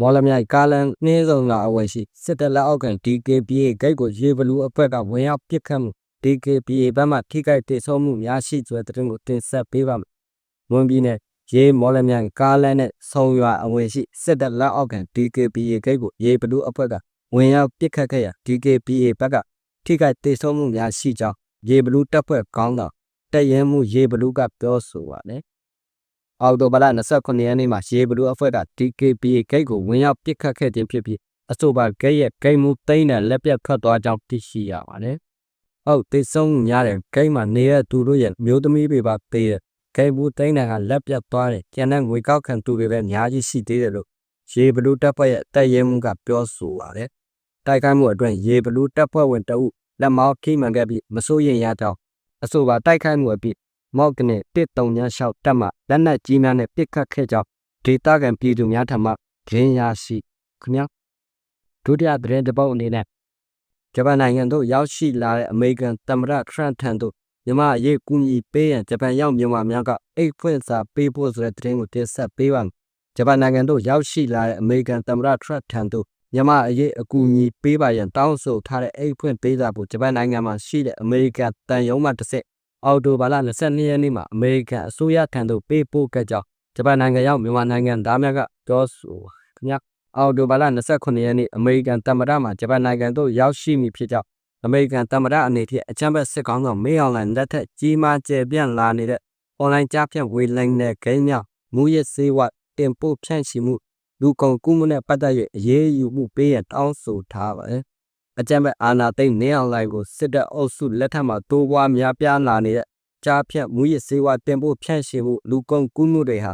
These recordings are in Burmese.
မော်လမြိုင်ကားလမ်းနှင်းစုံကအဝယ်ရှိစစ်တပ်လက်အောက်ခံ DKPA ဂိတ်ကိုရေဘလူးအဖွဲ့ကဝင်ရောက်ပစ်ခတ်မှု DKPA ဘက်မှထိခိုက်ဒေဆုံးမှုများရှိစွဲတဲ့တင်ကိုတင်ဆက်ပေးပါမယ်။ဝန်ပြည်နယ်ရေမော်လမြိုင်ကားလမ်းနဲ့ဆုံရွာအဝယ်ရှိစစ်တပ်လက်အောက်ခံ DKPA ဂိတ်ကိုရေဘလူးအဖွဲ့ကဝင်ရောက်ပစ်ခတ်ခဲ့ရာ DKPA ဘက်ကထိခိုက်ဒေဆုံးမှုများရှိကြောင်းရေဘလူးတပ်ဖွဲ့ကောင်းတော်တက်ရင်မှုရေဘလူးကပြောဆိုပါတယ်။ အောက်တိုဘာလ29ရက်နေ့မှာရေဘလူးအဖွဲ့က DKPA ဂိတ်ကိုဝင်ရောက်ပစ်ခတ်ခဲ့ခြင်းဖြစ်ပြီးအဆိုပါဂိတ်ရဲ့ဂိတ်မှုသိမ်းတဲ့လက်ပြတ်ထွက်သွားကြောင်းသိရှိရပါတယ်။ဟုတ်သိဆုံးများတဲ့ဂိတ်မှာနေရသူတို့ရဲ့မျိုးသမီးတွေပါသေးတဲ့ဂိတ်မှုသိမ်းတဲ့ကလက်ပြတ်သွားတယ်ကျန်တဲ့ငွေကောက်ခံသူတွေလည်းအများကြီးရှိသေးတယ်လို့ရေဘလူးတပ်ဖွဲ့ရဲ့တက်ရင်မှုကပြောဆိုပါတယ်။တိုက်ခိုက်မှုအတွင်းရေဘလူးတပ်ဖွဲ့ဝင်တအုပ်လက်မောင်းခိမှန်ခဲ့ပြီးမစိုးရင်ရကြောင်းအဆိုပါတိုက်ခိုက်မှုအပြီး မော့ကနေ136တက်မှလက်နက်ကြီးများနဲ့ပစ်ခတ်ခဲ့ကြောင်းဒေတာကန်ပြည်သူများထံမှရင်းရရှိခင်ဗျာဒုတိယသတင်းတစ်ပုဒ်အနေနဲ့ဂျပန်နိုင်ငံသို့ရောက်ရှိလာတဲ့အမေရိကန်သမ္မတထရန့်ထံသို့မြန်မာအရေးကူညီပေးရန်ဂျပန်ရောက်မြန်မာများကအိတ်ဖွင့်စာပေးဖို့ဆိုတဲ့သတင်းကိုတင်ဆက်ပေးပါမယ်ဂျပန်နိုင်ငံသို့ရောက်ရှိလာတဲ့အမေရိကန်သမ္မတထရန့်ထံသို့မြန်မာအရေးအကူအညီပေးပါရန်တောင်းဆိုထားတဲ့အိတ်ဖွင့်ပေးစာကိုဂျပန်နိုင်ငံမှာရှိတဲ့အမေရိကန်တန်ယုံမှတစ်ဆက် အော်တိုဘာလ22ရက်နေ့မှာအမေရိကန်အစိုးရထံသို့ပေးပို့ခဲ့ကြောင်းဂျပန်နိုင်ငံရောက်မြန်မာနိုင်ငံသားများကပြောဆိုခင်ဗျာအော်တိုဘာလ29ရက်နေ့အမေရိကန်သမ္မတမှဂျပန်နိုင်ငံသို့ရောက်ရှိမည်ဖြစ်ကြောင်းအမေရိကန်သမ္မတအနေဖြင့်အချမ်းဘက်စစ်ကောင်ဆောင်မေးအောင်လိုင်းလက်ထက်ကြီးမားကျယ်ပြန့်လာနေတဲ့အွန်လိုင်းကြားဖြတ်ဝေလိန်တဲ့ဂိမ်းများမူရစ်စေဝတင်ပို့ဖြန့်ချီမှုလူကုန်ကူးမှုနဲ့ပတ်သက်၍အရေးယူမှုပေးရတောင်းဆိုထားပါတယ်။ အကြမ်းဖက်အာဏာသိမ်းနေအောင်လိုက်ကိုစစ်တပ်အုပ်စုလက်ထက်မှာတိုးပွားများပြားလာနေတဲ့ကြားဖြတ်မူရစ်စေဝတင်ပို့ဖြန့်ချီမှုလူကုန်ကူးမှုတွေဟာ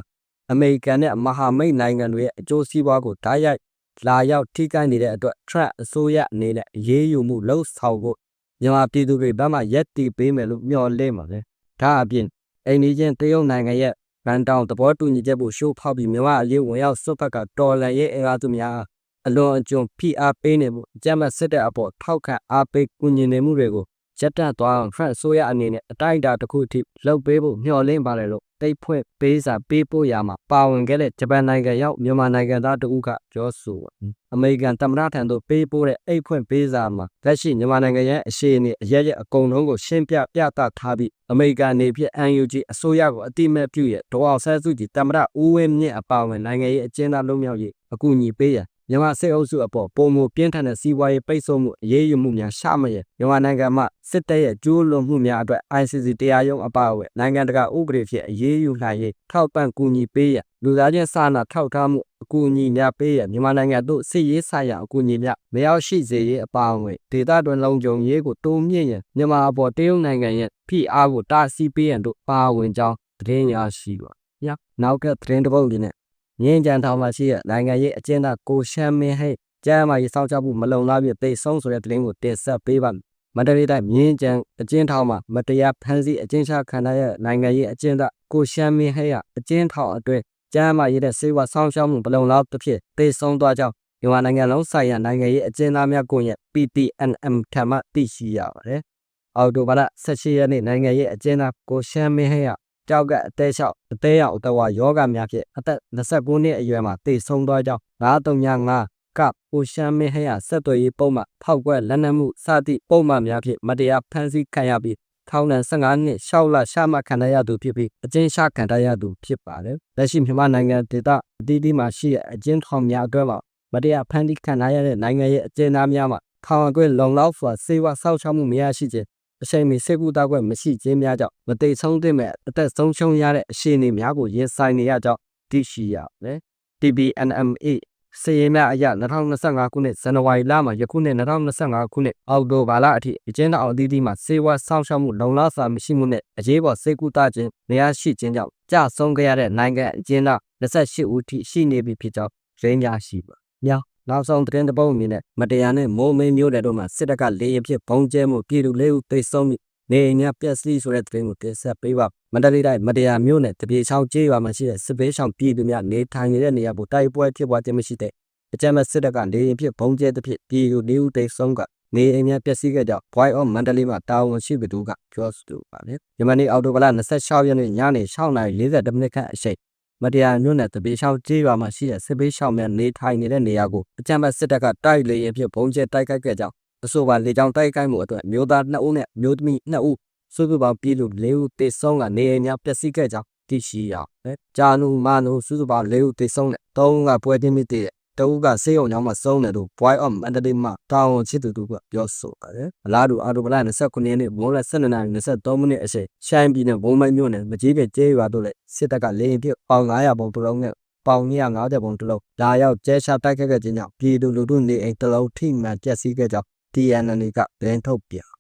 အမေရိကန်နဲ့မဟာမိတ်နိုင်ငံတွေရဲ့အကျိုးစီးပွားကိုဓာတ်ရိုက်လာရောက်ထိခိုက်နေတဲ့အတွက်ထရက်အစိုးရအနေနဲ့အရေးယူမှုလှုံ့ဆော်ဖို့မြန်မာပြည်သူတွေဘက်မှရက်တီပေးမယ်လို့မျှော်လင့်ပါတယ်။ဒါအပြင်အိန္ဒိယတရုတ်နိုင်ငံရဲ့ဗန်တောင်သဘောတူညီချက်ကိုရှိုးဖောက်ပြီးမြန်မာအရေးဝင်ရောက်ဆွတ်ဖက်ကတော်လန်ရဲ့အင်အားသူများ အလွန်အကျွံဖိအားပေးနေမှုအကြမ်းမဲ့စစ်တပ်အပေါ်ထောက်ခံအားပေးကူညီနေမှုတွေကိုရက်တန့်သွားအောင်ဖရန့်ဆိုရအနေနဲ့အတိုင်းအတာတစ်ခုအထိလှုပ်ပေးဖို့မျှော်လင့်ပါတယ်လို့တိတ်ဖွဲ့ပေးစာပေးပို့ရမှာပါဝင်ခဲ့တဲ့ဂျပန်နိုင်ငံရောက်မြန်မာနိုင်ငံသားတဦးကပြောဆိုအမေရိကန်သမ္မတထံသို့ပေးပို့တဲ့အိတ်ဖွင့်ပေးစာမှာလက်ရှိမြန်မာနိုင်ငံရဲ့အခြေအနေအရရက်အကုန်လုံးကိုရှင်းပြပြသထားပြီးအမေရိကန်နေဖြင့် UNG အစိုးရကိုအတိမတ်ပြုရဒေါ်အောင်ဆန်းစုကြည်သမ္မတဦးဝင်းမြင့်အပါအဝင်နိုင်ငံရေးအကျဉ်းသားလုံးမြောက်ရေးအကူအညီပေးရန် မြန်မာစစ်အုပ်စုအပေါ်ပုံမပြင်းထန်တဲ့စီးပွားရေးပိတ်ဆို့မှုအရေးယူမှုများရှမရမြန်မာနိုင်ငံမှာစစ်တပ်ရဲ့ကျိုးလွန်မှုများအတွက် ICC တရားရုံးအပါအဝင်နိုင်ငံတကာဥပဒေဖြင့်အရေးယူနိုင်ရေးထောက်ပံ့ကူညီပေးရလူသားချင်းစာနာထောက်ထားမှုအကူအညီများပေးရမြန်မာနိုင်ငံသို့စစ်ရေးဆိုင်ရာအကူအညီများမရောက်ရှိစေရေးအပါအဝင်ဒေသတွင်းလုံခြုံရေးကိုတိုးမြင့်ရန်မြန်မာအပေါ်တရုတ်နိုင်ငံရဲ့ဖိအားကိုတားဆီးပေးရန်တို့ပါဝင်ကြောင်းသတင်းရရှိပါညနောက်ကသတင်းတစ်ပုဒ်လေးနဲ့ မြင်းကြံထောင်မှာရှိတဲ့နိုင်ငံရေးအကျဉ်းသားကိုရှမ်းမင်းဟိတ်ကျမ်းမာရေးစောင့်ရှောက်မှုမလုံလောက်ပြီးတိတ်ဆုံးဆိုတဲ့သတင်းကိုတင်ဆက်ပေးပါမယ်။မန္တလေးတိုင်းမြင်းကြံအကျဉ်းထောင်မှာမတရားဖမ်းဆီးအကျဉ်းချခံရတဲ့နိုင်ငံရေးအကျဉ်းသားကိုရှမ်းမင်းဟိတ်ကအကျဉ်းထောင်အတွင်းကျမ်းမာရေးတဲ့စေဝါစောင့်ရှောက်မှုမလုံလောက်သဖြင့်တိတ်ဆုံးသွားကြောင်းမြန်မာနိုင်ငံလုံးဆိုင်ရာနိုင်ငံရေးအကျဉ်းသားများကိုရဲ့ PTNM ထံမှသိရှိရပါတယ်။အော်တိုဘာလ18ရက်နေ့နိုင်ငံရေးအကျဉ်းသားကိုရှမ်းမင်းဟိတ်က ကြောက်ကအသေးလျှောက်အသေးရောက်အတဝါယောဂများဖြင့်အသက်29နှစ်အရွယ်မှာတည်ဆုံးသွားကြောင်း935ကပိုရှမ်းမင်းဟဲ့ရဆက်သွယ်ရေးပုံမှဖောက်ကွက်လက်နက်မှုစသည့်ပုံမှများဖြင့်မတရားဖမ်းဆီးခံရပြီးထောင်ဒဏ်15နှစ်ရှောက်လရှာမှခံရသူဖြစ်ပြီးအကျဉ်းချခံရသူဖြစ်ပါတယ်။လက်ရှိမြန်မာနိုင်ငံဒေသအသီးသီးမှာရှိတဲ့အကျဉ်းထောင်များအတွက်မှာမတရားဖမ်းဆီးခံရတဲ့နိုင်ငံရဲ့အကျဉ်းသားများမှာထောင်အကွက်လုံလောက်စွာစေဝါစောက်ချမှုမရရှိခြင်း အချိန်မီစေကူတာကွက်မရှိခြင်းများကြောင့်မတိတ်ဆုံးသင့်မဲ့အသက်ဆုံးရှုံးရတဲ့အခြေအနေများကိုရင်ဆိုင်နေရကြောင်းသိရှိရတယ်။ TBNMA စည်ရင်များအရ2025ခုနှစ်ဇန်နဝါရီလမှာယခုနှစ်2025ခုနှစ်အောက်တိုဘာလအထိအကျဉ်းတော်အသီးသီးမှာစေဝါစောင့်ရှောက်မှုလုံလောက်စွာမရှိမှုနဲ့အရေးပေါ်စေကူတာခြင်းနေရာရှိခြင်းကြောင့်ကြဆုံးခဲ့ရတဲ့နိုင်ငံအကျဉ်းသား28ဦးထိရှိနေပြီဖြစ်ကြောင်းရင်းများရှိပါ။မြောက် နောက်ဆုံးသတင်းတပုတ်အမြင်နဲ့မတရားနဲ့မိုးမင်းမျိုးတဲ့တို့မှာစစ်တပ်ကလေရင်ဖြစ်ဘုံကျဲမှုပြည်သူလေးဦးသိဆုံးပြီးနေအိမ်များပျက်စီးဆိုတဲ့သတင်းကိုတင်ဆက်ပေးပါမန္တလေးတိုင်းမတရားမျိုးနဲ့တပြေချောင်းကျေးရွာမှာရှိတဲ့စစ်ဘေးရှောင်ပြည်သူများနေထိုင်နေတဲ့နေရာကိုတိုက်ပွဲဖြစ်ပွားခြင်းမရှိတဲ့အကြမ်းမဲ့စစ်တပ်ကနေအိမ်ဖြစ်ဘုံကျဲသဖြင့်ပြည်သူလေးဦးသိဆုံးကနေအိမ်များပျက်စီးခဲ့ကြောင်း Voice of မန္တလေးမှာတာဝန်ရှိသူကပြောဆိုပါတယ်။ယမန်နေ့အောက်တိုဘာလ26ရက်နေ့ညနေ6:40မိနစ်ခန့်အချိန် မတရားညွန့်တဲ့တပေရှောင်းကြေးရွာမှာရှိတဲ့စစ်ပေးရှောင်းများနေထိုင်နေတဲ့နေရာကိုအကြမ်းဖက်စစ်တပ်ကတိုက်လေရင်ဖြစ်ဘုံကျဲတိုက်ခိုက်ခဲ့ကြောင်းအဆိုပါလေကြောင်းတိုက်ခိုက်မှုအတွက်မျိုးသား2ဦးနဲ့မျိုးသမီး2ဦးစုစုပေါင်းပြည်သူ4ဦးတေဆုံးကနေအိမ်များပျက်စီးခဲ့ကြောင်းသိရှိရပါတယ်။ဂျာနူမာနူစုစုပေါင်း4ဦးတေဆုံးတဲ့3ဦးကပွဲတင်းမိတဲ့ တဦးကဆေးရုံကျောင်းမှာဆုံးတယ်လို့ Boy of Mandalay မှာတာဝန်ချစ်သူတို့ကပြောဆိုပါတယ်။အလားတူအာတိုဘလ29ရက်နေ့မိုးလ12နာရီ23မိနစ်အချိန်ရှိုင်းပြည်နယ်ဘုံမိုင်းမြို့နယ်မကြီးပြကျေးရွာတို့လည်းစစ်တပ်ကလေရင်ပြပေါင်900ပုံတစ်လုံးနဲ့ပေါင်250ပုံတစ်လုံးလာရောက်ကျဲချတိုက်ခတ်ခဲ့ခြင်းကြောင့်ပြည်သူလူထုနေအိမ်တစ်လုံးထိမှန်ပျက်စီးခဲ့ကြောင်း TNN ကသတင်းထုတ်ပြန်တယ်။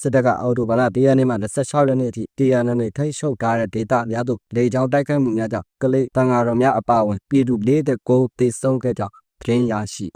စစ်တပ်ကအော်တိုဘာလ1ရက်နေ့မှ26ရက်နေ့အထိ TNN ထိရှုပ်ထားတဲ့ဒေသများသို့လေကြောင်းတိုက်ခိုက်မှုများကြောင့်ကလေးတန်ဃာတော်များအပါအဝင်ပြည်သူ၄၉တေဆုံးခဲ့ကြောင်းသတင်းရရှိ